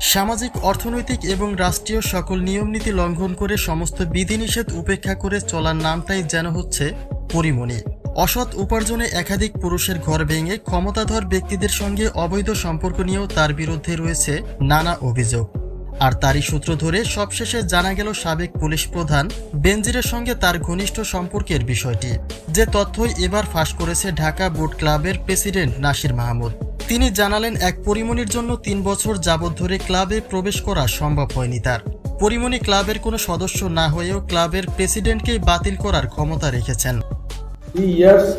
সামাজিক, অর্থনৈতিক এবং রাষ্ট্রীয় সকল নিয়মনীতি লঙ্ঘন করে সমস্ত বিধিনিষেধ উপেক্ষা করে চলার নামটাই যেন হচ্ছে পরিমণি। অসৎ উপার্জনে একাধিক পুরুষের ঘর ভেঙে ক্ষমতাধর ব্যক্তিদের সঙ্গে অবৈধ সম্পর্ক নিয়েও তার বিরুদ্ধে রয়েছে নানা অভিযোগ। আর তারই সূত্র ধরে সবশেষে জানা গেল সাবেক পুলিশ প্রধান বেনজিরের সঙ্গে তার ঘনিষ্ঠ সম্পর্কের বিষয়টি, যে তথ্যই এবার ফাঁস করেছে ঢাকা বোট ক্লাবের প্রেসিডেন্ট নাসির মাহমুদ। তিনি জানালেন, এক পরিমণির জন্য তিন বছর যাবৎ ধরে ক্লাবে প্রবেশ করা সম্ভব হয়নি তার। পরিমণি ক্লাবের কোনো সদস্য না হয়েও ক্লাবের প্রেসিডেন্টকেই বাতিল করার ক্ষমতা রেখেছেন।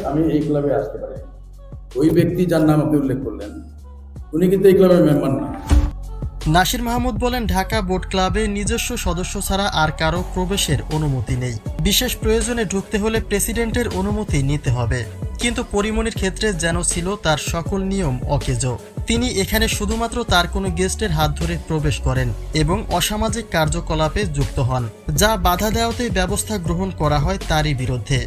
আমি এই ক্লাবে আসতে পারি ওই ব্যক্তি যার নাম আপনি উল্লেখ করলেন, উনি কিন্তু এই ক্লাবের মেম্বার না। নাসির মাহমুদ বলেন, ঢাকা বোট ক্লাবে নিজস্ব সদস্য ছাড়া আর কারও প্রবেশের অনুমতি নেই। বিশেষ প্রয়োজনে ঢুকতে হলে প্রেসিডেন্টের অনুমতি নিতে হবে। কিন্তু পরিমণির ক্ষেত্রে যেন ছিল তার সকল নিয়ম অকেজ। তিনি এখানে শুধুমাত্র তার কোনো গেস্টের হাত ধরে প্রবেশ করেন এবং অসামাজিক কার্যকলাপে যুক্ত হন, যা বাধা দেওয়াতে ব্যবস্থা গ্রহণ করা হয় তারই বিরুদ্ধে।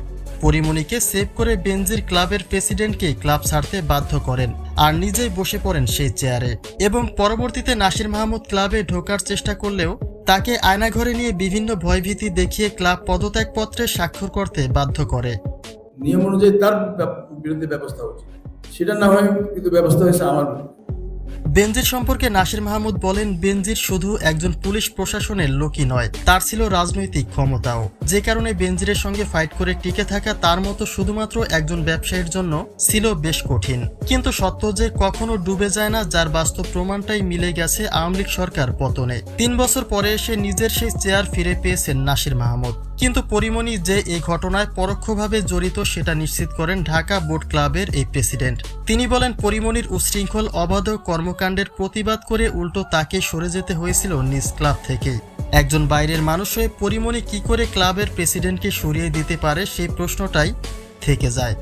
পরিমণিকে সেভ করে বেনজির ক্লাবের প্রেসিডেন্টকে ক্লাব ছাড়তে বাধ্য করেন আর নিজেই বসে পড়েন সেই চেয়ারে। এবং পরবর্তীতে নাসির মাহমুদ ক্লাবে ঢোকার চেষ্টা করলেও তাকে আয়নাঘরে নিয়ে বিভিন্ন ভয়ভীতি দেখিয়ে ক্লাব পদত্যাগপত্রে স্বাক্ষর করতে বাধ্য করে। নিয়ম অনুযায়ী তার বিরুদ্ধে ব্যবস্থা উচিত সেটা না হয় কিন্তু ব্যবস্থা হয়েছে আমার। বেনজির সম্পর্কে নাসির মাহমুদ বলেন, বেনজির শুধু একজন পুলিশ প্রশাসনের লোকই নয়, তার ছিল রাজনৈতিক ক্ষমতাও। যে কারণে বেনজিরের সঙ্গে ফাইট করে টিকে থাকা তার মতো শুধুমাত্র একজন ব্যবসায়ীর জন্য ছিল বেশ কঠিন। কিন্তু সত্য যে কখনো ডুবে যায় না, যার বাস্তব প্রমাণটাই মিলে গেছে আওয়ামী লীগ সরকার পতনে। তিন বছর পরে এসে নিজের সেই চেয়ার ফিরে পেয়েছেন নাসির মাহমুদ। কিন্তু পরিমণি যে এই ঘটনায় পরোক্ষভাবে জড়িত সেটা নিশ্চিত করেন ঢাকা বোর্ড ক্লাবের এই প্রেসিডেন্ট। তিনি বলেন, পরিমণির উশৃঙ্খল অবাধ কর্মকাণ্ডের প্রতিবাদ করে উল্টো তাকে সরে যেতে হয়েছিল নিজ ক্লাব থেকে একজন বাইরের মানুষ হয়ে পরিমণি কী করে ক্লাবের প্রেসিডেন্টকে সরিয়ে দিতে পারে সেই প্রশ্নটাই থেকে যায়।